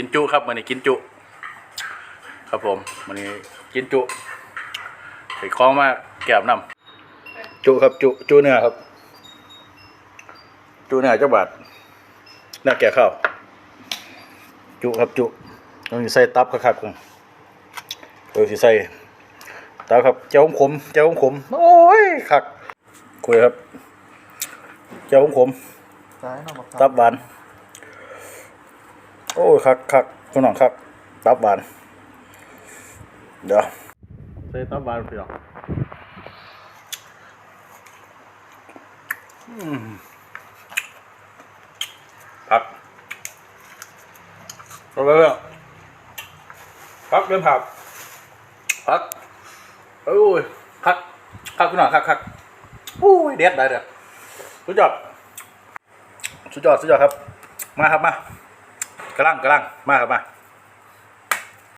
กินจุครับมื้อนี้กินจุ ครับผมมื้อนี้กินจุไปคล้องมาแก้มน้ำจุครับจุจุเนื้อครับ จุเนื้อเจ้าบาทหน้าแก่ข้าวจุครับจุต้องสิใส่ตับคักๆครับเออสิใส่ตับครับเจ้าขมเจ้าขมโอ้ยคักคุยครับ เจ้าขมซ้ายเนาะบักตับหวาน โอ้ยคักคักคุณน้องคักตับหวานเดี๋ยวใส่ตับหวานพี่น้องอืมพักเอาไปเลยพักเริ่มผักพักโอ้ยคักคักคุณน้องคักคักโอ้ยเด็ดได้เด้อสุดยอดสุดยอดสุดยอดครับ มาครับมา กระลังกระลังมาครับมา